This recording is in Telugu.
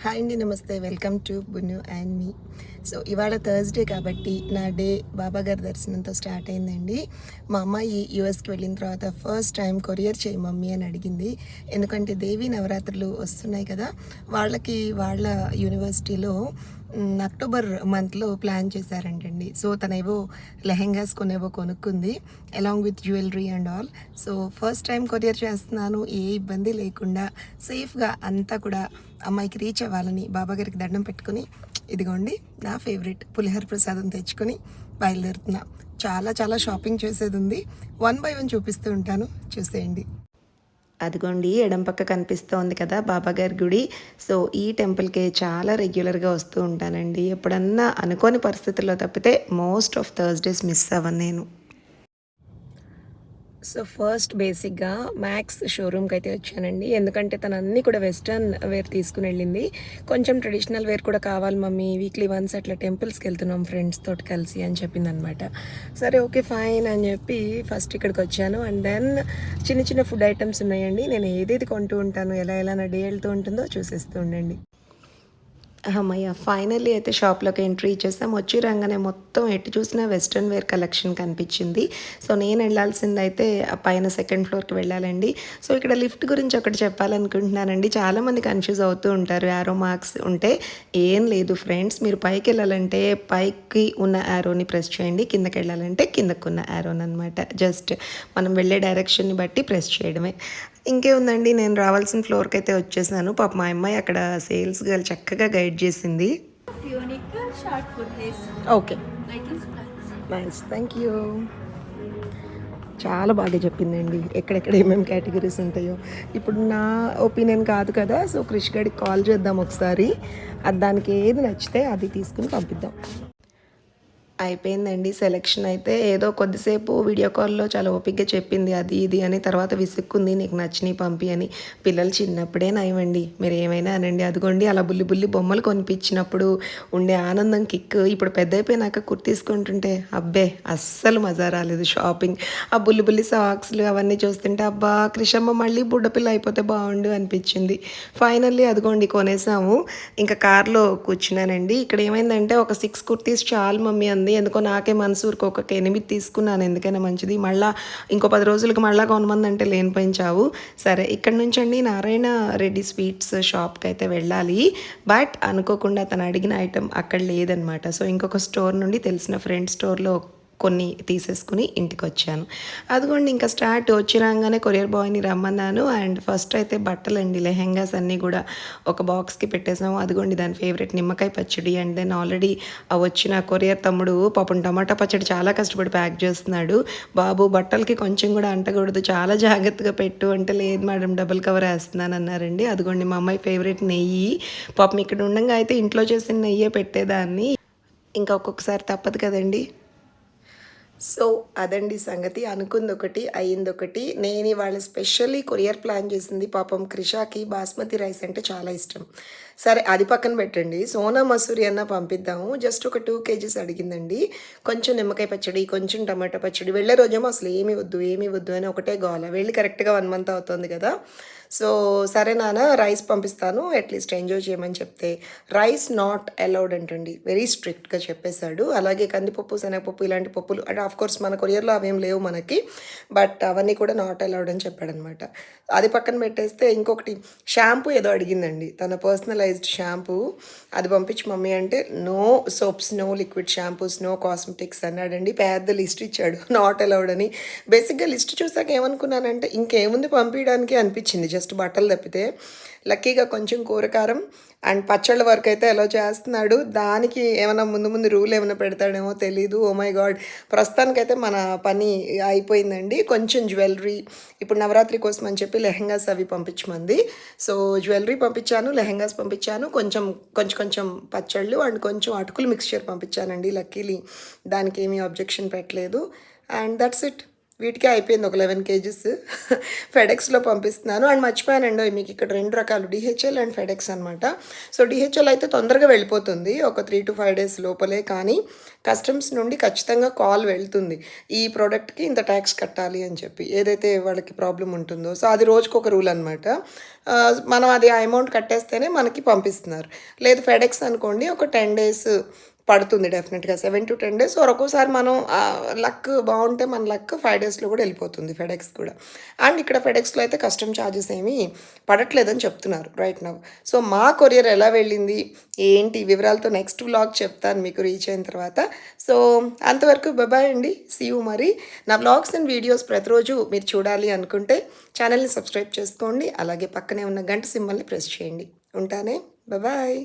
హాయ్ అండి నమస్తే. Welcome to Bunnu and me. So ఇవాళ థర్స్డే కాబట్టి నా డే బాబా గారి దర్శనంతో స్టార్ట్ అయిందండి. మా అమ్మాయి యూఎస్కి వెళ్ళిన తర్వాత ఫస్ట్ టైం కొరియర్ చేయి మమ్మీ అని అడిగింది. ఎందుకంటే దేవి నవరాత్రులు వస్తున్నాయి కదా వాళ్ళకి వాళ్ళ యూనివర్సిటీలో అక్టోబర్ మంత్లో ప్లాన్ చేశారంటండి. సో తనేవో లెహెంగాస్ కొనేవో కొనుక్కుంది along with jewellery and all so first time courier చేస్తున్నాను ఏ ఇబ్బంది లేకుండా సేఫ్గా అంతా కూడా అమ్మాయికి రీచ్ అవ్వాలని బాబాగారికి దండం పెట్టుకుని ఇదిగోండి నా ఫేవరెట్ పులిహోర ప్రసాదం తెచ్చుకొని బయలుదేరుతున్నా. చాలా చాలా షాపింగ్ చేసేది ఉంది. వన్ బై వన్ చూపిస్తూ ఉంటాను. చూసేయండి. అదిగోండి ఎడం పక్క కనిపిస్తోంది కదా బాబాగారి గుడి. సో ఈ టెంపుల్కి చాలా రెగ్యులర్గా వస్తూ ఉంటానండి. ఎప్పుడన్నా అనుకోని పరిస్థితుల్లో తప్పితే మోస్ట్ ఆఫ్ థర్స్డేస్ మిస్ అవ్వను నేను. సో ఫస్ట్ బేసిక్గా మ్యాక్స్ షోరూమ్కి అయితే వచ్చానండి. ఎందుకంటే తను అన్నీ కూడా వెస్ట్రన్ వేర్ తీసుకుని వెళ్ళింది. కొంచెం ట్రెడిషనల్ వేర్ కూడా కావాలి మమ్మీ. వీక్లీ వన్స్ అట్లా టెంపుల్స్కి వెళ్తున్నాం ఫ్రెండ్స్ తోటి కలిసి అని చెప్పింది అనమాట సరే ఓకే ఫైన్ అని చెప్పి ఫస్ట్ ఇక్కడికి వచ్చాను. అండ్ దెన్ చిన్న చిన్న ఫుడ్ ఐటమ్స్ ఉన్నాయండి. నేను ఏదేది కొంటూ ఉంటాను ఎలా ఎలా నా డే వెళ్తూ ఉంటుందో చూసేస్తూ ఉండండి. అమ్మయ్య ఫైనల్లీ అయితే షాప్లోకి ఎంట్రీ ఇచ్చేస్తాం వచ్చి రాగానే మొత్తం ఎటు చూసినా వెస్ట్రన్ వేర్ కలెక్షన్ కనిపించింది. సో నేను వెళ్ళాల్సింది అయితే పైన సెకండ్ ఫ్లోర్కి వెళ్ళాలండి. సో ఇక్కడ లిఫ్ట్ గురించి ఒకటి చెప్పాలనుకుంటున్నానండి. చాలామంది కన్ఫ్యూజ్ అవుతూ ఉంటారు యారో మార్క్స్ ఉంటే. ఏం లేదు ఫ్రెండ్స్ మీరు పైకి వెళ్ళాలంటే పైకి ఉన్న యారోని ప్రెస్ చేయండి. కిందకి వెళ్ళాలంటే కిందకు ఉన్న యారోని అనమాట జస్ట్ మనం వెళ్ళే డైరెక్షన్ని బట్టి ప్రెస్ చేయడమే. ఇంకేముందండి నేను రావాల్సిన ఫ్లోర్కి అయితే వచ్చేసాను పాప మా అమ్మాయి అక్కడ సేల్స్ గర్ల్ చక్కగా గైడ్ చేసింది. ఓకే. నైస్ థ్యాంక్ యూ చాలా బాగా చెప్పిందండి ఎక్కడెక్కడ ఏమేమి కేటగిరీస్ ఉంటాయో. ఇప్పుడు నా ఒపీనియన్ కాదు కదా సో క్రిష్ గడికి కాల్ చేద్దాం ఒకసారి. అది దానికి ఏది నచ్చితే అది తీసుకుని పంపిద్దాం. అయిపోయిందండి. సెలెక్షన్ అయితే ఏదో కొద్దిసేపు వీడియో కాల్లో చాలా ఓపిక్గా చెప్పింది. అది ఇది అని తర్వాత విసుక్కుంది. నీకు నచ్చినవి పంపి అని. పిల్లలు చిన్నప్పుడే నయమండి. మీరు ఏమైనా అనండి. అదిగోండి అలా బుల్లి బుల్లి బొమ్మలు కొనిపించినప్పుడు ఉండే ఆనందం కిక్ ఇప్పుడు పెద్ద అయిపోయినాక కుర్తీసుకుంటుంటే అబ్బే అస్సలు మజా రాలేదు షాపింగ్. ఆ బుల్లి బుల్లి సాక్స్లు అవన్నీ చూస్తుంటే అబ్బా క్రిషమ్మ మళ్ళీ బుడ్డపిల్ల అయిపోతే బాగుండు అనిపించింది. ఫైనల్లీ అదిగోండి కొనేసాము. ఇంకా కార్లో కూర్చున్నానండి. ఇక్కడ ఏమైందంటే ఒక సిక్స్ కుర్తీస్ చాలు మమ్మీ అంది. ఎందుకో నాకే మనసూరుకు ఒక ఎనిమిది తీసుకున్నాను. ఎందుకైనా మంచిది. మళ్ళా ఇంకో పది రోజులకు మళ్ళా కొనమంది అంటే లేనిపోయించావు సరే ఇక్కడ నుంచి అండి నారాయణ రెడ్డి స్వీట్స్ షాప్కి అయితే వెళ్ళాలి. బట్ అనుకోకుండా తను అడిగిన ఐటెం అక్కడ లేదనమాట. సో ఇంకొక స్టోర్ నుండి తెలిసిన ఫ్రెండ్ స్టోర్లో కొన్ని తీసేసుకుని ఇంటికి వచ్చాను అదిగోండి ఇంకా స్టార్ట్ వచ్చి రాగానే కొరియర్ బాయ్ని రమ్మన్నాను. అండ్ ఫస్ట్ అయితే బట్టలండి లెహెంగాస్ అన్నీ కూడా ఒక బాక్స్కి పెట్టేసాము అదిగోండి దాని ఫేవరెట్ నిమ్మకాయ పచ్చడి. అండ్ దెన్ ఆల్రెడీ వచ్చిన కొరియర్ తమ్ముడు పాపం టమాటా పచ్చడి చాలా కష్టపడి ప్యాక్ చేస్తున్నాడు. బాబు బట్టలకి కొంచెం కూడా అంటకూడదు. చాలా జాగ్రత్తగా పెట్టు అంటే లేదు మేడం డబుల్ కవర్ వేస్తున్నాను అన్నారండి అదిగోండి మా అమ్మాయి ఫేవరెట్ నెయ్యి. పాపం ఇక్కడ ఉండగా అయితే ఇంట్లో చేసిన నెయ్యే పెట్టేదాన్ని. ఇంకా ఒక్కొక్కసారి తప్పదు కదండి. సో అదండి సంగతి. అనుకుంది ఒకటి అయ్యింది ఒకటి నేను ఇవాళ స్పెషల్లీ కొరియర్ ప్లాన్ చేసింది పాపం క్రిషాకి బాస్మతి రైస్ అంటే చాలా ఇష్టం. సరే అది పక్కన పెట్టండి. సోనా మసూరి అన్న పంపిద్దాము. జస్ట్ ఒక టూ కేజీస్ అడిగిందండి. కొంచెం నిమ్మకాయ పచ్చడి కొంచెం టమాటా పచ్చడి. వెళ్ళే రోజేమో అసలు ఏమి వద్దు ఏమి వద్దు అని ఒకటే గోల. వెళ్ళి కరెక్ట్గా వన్ మంత్ అవుతుంది కదా. సో సరే నాన్న రైస్ పంపిస్తాను అట్లీస్ట్ ఎంజాయ్ చేయమని చెప్తే. రైస్ నాట్ అలౌడ్ అంటండి. వెరీ స్ట్రిక్ట్గా చెప్పేశాడు. అలాగే కందిపప్పు శనగపప్పు ఇలాంటి పప్పులు అంటే ఆఫ్ కోర్స్ మన కొరియర్లో అవేం లేవు మనకి బట్ అవన్నీ కూడా నాట్ అలౌడ్ అని చెప్పాడనమాట. అది పక్కన పెట్టేస్తే ఇంకొకటి షాంపూ ఏదో అడిగిందండి. తన పర్సనలైజ్డ్ షాంపూ. అది పంపించి మమ్మీ అంటే no soaps no liquid shampoos no cosmetics అన్నాడండి. పెద్ద లిస్ట్ ఇచ్చాడు. నాట్ అలౌడ్ అని. బేసిక్గా లిస్ట్ చూసాక ఏమనుకున్నానంటే ఇంకేముంది పంపించడానికి అనిపించింది. జస్ట్ జస్ట్ బట్టలు తప్పితే. లక్కీగా కొంచెం కూరకారం అండ్ పచ్చళ్ళ వరకు అయితే ఎలా చేస్తున్నాడు? దానికి ఏమైనా ముందు ముందు రూల్ ఏమైనా పెడతాడేమో తెలీదు. ఓ మై గాడ్ ప్రస్తుతానికైతే మన పని అయిపోయిందండి. కొంచెం జ్యువెలరీ. ఇప్పుడు నవరాత్రి కోసం అని చెప్పి లెహెంగాస్ అవి పంపించమంది. సో జ్యువెలరీ పంపించాను లెహెంగాస్ పంపించాను. కొంచెం కొంచెం కొంచెం పచ్చళ్ళు అండ్ కొంచెం అటుకులు మిక్స్చర్ పంపించానండి లక్కీలీ. దానికి ఏమీ అబ్జెక్షన్ పెట్టలేదు. అండ్ దట్స్ ఇట్ వీటికే అయిపోయింది ఒక లెవెన్ కేజీస్. ఫెడెక్స్లో పంపిస్తున్నాను. అండ్ మర్చిపోయానండి మీకు ఇక్కడ రెండు రకాలు డిహెచ్ఎల్ అండ్ ఫెడెక్స్ అనమాట సో డిహెచ్ఎల్ అయితే తొందరగా వెళ్ళిపోతుంది ఒక త్రీ టు ఫైవ్ డేస్ లోపలే. కానీ కస్టమ్స్ నుండి ఖచ్చితంగా కాల్ వెళ్తుంది ఈ ప్రోడక్ట్కి ఇంత ట్యాక్స్ కట్టాలి అని చెప్పి. ఏదైతే వాళ్ళకి ప్రాబ్లం ఉంటుందో. సో అది రోజుకు ఒక రూల్ అనమాట మనం అది ఆ అమౌంట్ కట్టేస్తేనే మనకి పంపిస్తున్నారు. లేదు ఫెడెక్స్ అనుకోండి ఒక టెన్ డేస్ పడుతుంది డెఫినెట్గా. Seven to ten days. Or ఒక్కోసారి మనం లక్ బాగుంటే మన లక్ ఫైవ్ డేస్లో కూడా వెళ్ళిపోతుంది ఫెడెక్స్ కూడా. అండ్ ఇక్కడ ఫెడెక్స్లో అయితే కస్టమ్ ఛార్జెస్ ఏమీ పడట్లేదని చెప్తున్నారు రైట్ నవ్ సో మా కొరియర్ ఎలా వెళ్ళింది? ఏంటి? వివరాలతో నెక్స్ట్ వ్లాగ్ చెప్తాను మీకు రీచ్ అయిన తర్వాత. సో అంతవరకు బాయ్ అండి. సీయూ మరి. నా వ్లాగ్స్ అండ్ వీడియోస్ ప్రతిరోజు మీరు చూడాలి అనుకుంటే ఛానల్ని సబ్స్క్రైబ్ చేసుకోండి. అలాగే పక్కనే ఉన్న గంట సింబల్ని ప్రెస్ చేయండి. ఉంటానే? బాయ్